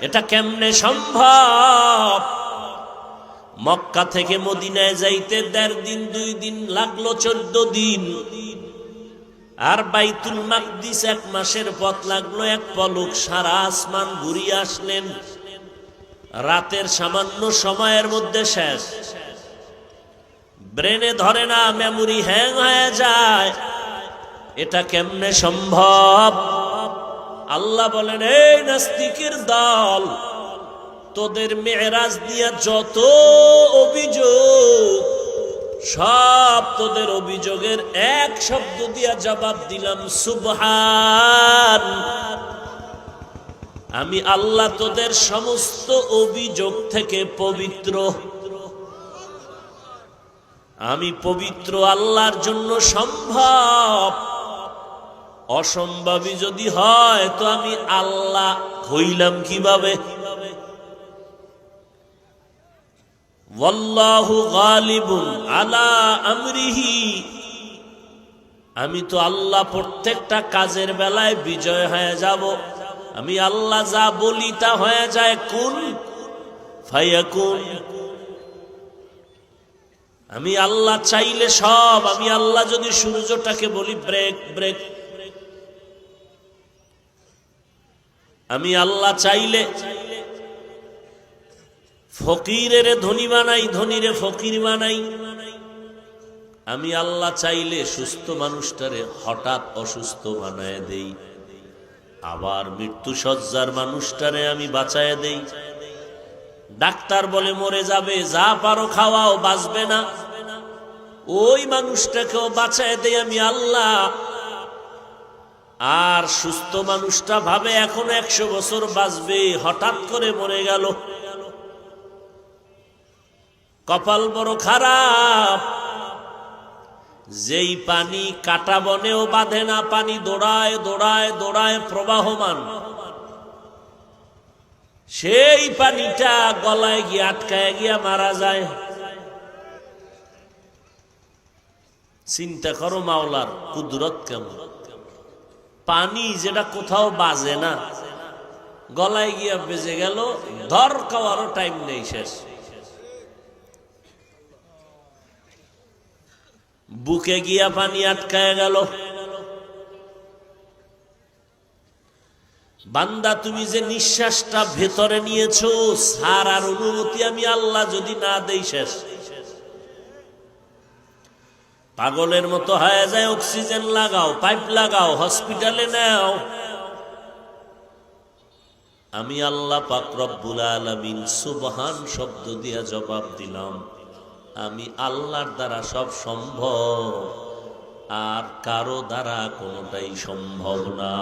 এটা কেমনে সম্ভব? মক্কা থেকে মদিনায় যাইতে দেড় দিন, দুই দিন লাগল চোদ্দ দিন। আর বাইতুল মাকদিস এক মাসের পথ লাগল, এক পলক সারা আসমান ঘুরিয়ে আসলেন। রাতের সামান্য সময়ের মধ্যে শেষ। ব্রেনে ধরে না, মেমোরি হ্যাং হয়ে যায়। এটা কেমনে সম্ভব? আল্লাহ বলেন, এই নাস্তিকের দল, তোদের মেয়েরাজ দিয়া যত অভিযোগ, সব তোদের অভিযোগের এক শব্দ দিয়া জবাব দিলাম, সুবহান। আমি আল্লাহ তোদের সমস্ত অভিযোগ থেকে পবিত্র। আমি পবিত্র আল্লাহর জন্য সম্ভব। অসম্ভবই যদি হয়, তো আমি আল্লাহ হইলাম কীভাবে? আমি তো আল্লাহ প্রত্যেকটা কাজের বেলায় বিজয় হয়ে যাব। আমি আল্লাহ যা বলি তা হয়ে যায় কোন? ফায়াকুন। আমি আল্লাহ চাইলে সব, আমি আল্লাহ যদি সূর্যটাকে বলি ব্রেক ব্রেক। আমি আল্লাহ চাইলে ফকিরের ধনী বানাই, ধনীরে ফকির বানাই। আমি আল্লাহ চাইলে সুস্থ মানুষটারে হঠাৎ অসুস্থ বানায় দেই। আবার মৃত্যু সজ্জার মানুষটারে আমি বাঁচায় দেই। ডাক্তার বলে মরে যাবে, যা পারো খাওয়াও, বাঁচবে না। ওই মানুষটাকেও বাঁচায় দেই আমি আল্লাহ। আর সুস্থ মানুষটা ভাবে এখন একশো বছর বাঁচবে, হঠাৎ করে মরে গেল। কপাল বড় খারাপ। যেই পানি কাটা বনেও বাঁধে না, পানি দৌড়ায় দৌড়ায় দৌড়ায় প্রবাহমান। সেই পানিটা গলায় গিয়ে আটকায় গিয়া মারা যায়। চিন্তা করো মাওলার, কুদরত কেমন? পানি যেটা কোথাও বাজে না। গলায় গিয়া বেজে গেল, ধর খাওয়ারও টাইম নেই শেষ। বুকে গিয়া পানি আটকায় গেল। বান্দা, তুমি যে নিঃশ্বাসটা ভেতরে নিয়েছো সারার অনুমতি আমি আল্লাহ যদি না দেই শেষ। পাগলের মতো হয়ে যায় অক্সিজেন লাগাও পাইপ লাগাও হসপিটালে নাও। আমি আল্লাহ পাক রব্বুল আলামিন সুবহান শব্দ দিয়া জবাব দিলাম, আমি আল্লাহর দ্বারা সব সম্ভব, আর কারও দ্বারা কোনোটাই সম্ভব না।